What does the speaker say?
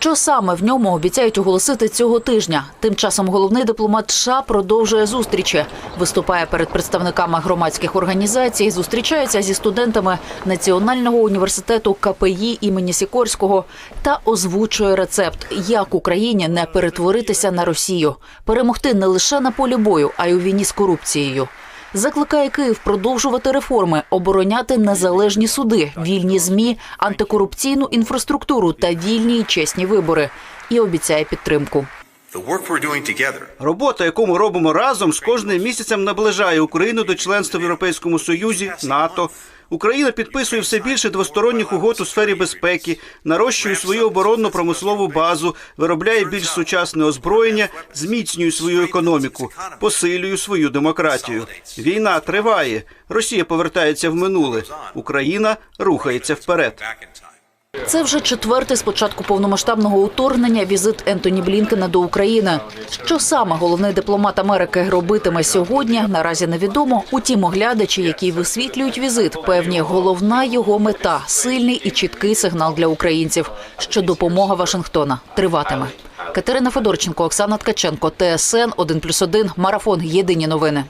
Що саме в ньому обіцяють оголосити цього тижня? Тим часом головний дипломат США продовжує зустрічі, виступає перед представниками громадських організацій, зустрічається зі студентами Національного університету КПІ імені Сікорського та озвучує рецепт, як Україні не перетворитися на Росію, перемогти не лише на полі бою, а й у війні з корупцією. Закликає Київ продовжувати реформи, обороняти незалежні суди, вільні змі, антикорупційну інфраструктуру та вільні і чесні вибори. І обіцяє підтримку. Робота, яку ми робимо разом, з кожним місяцем наближає Україну до членства в Європейському Союзі, НАТО. Україна підписує все більше двосторонніх угод у сфері безпеки, нарощує свою оборонно-промислову базу, виробляє більш сучасне озброєння, зміцнює свою економіку, посилює свою демократію. Війна триває. Росія повертається в минуле. Україна рухається вперед. Це вже четвертий з початку повномасштабного вторгнення візит Ентоні Блінкена до України. Що саме головний дипломат Америки робитиме сьогодні, наразі невідомо. Утім, оглядачі, які висвітлюють візит, певні головна його мета сильний і чіткий сигнал для українців, що допомога Вашингтона триватиме. Катерина Федорченко, Оксана Ткаченко, ТСН 1+,1, Марафон. Єдині новини.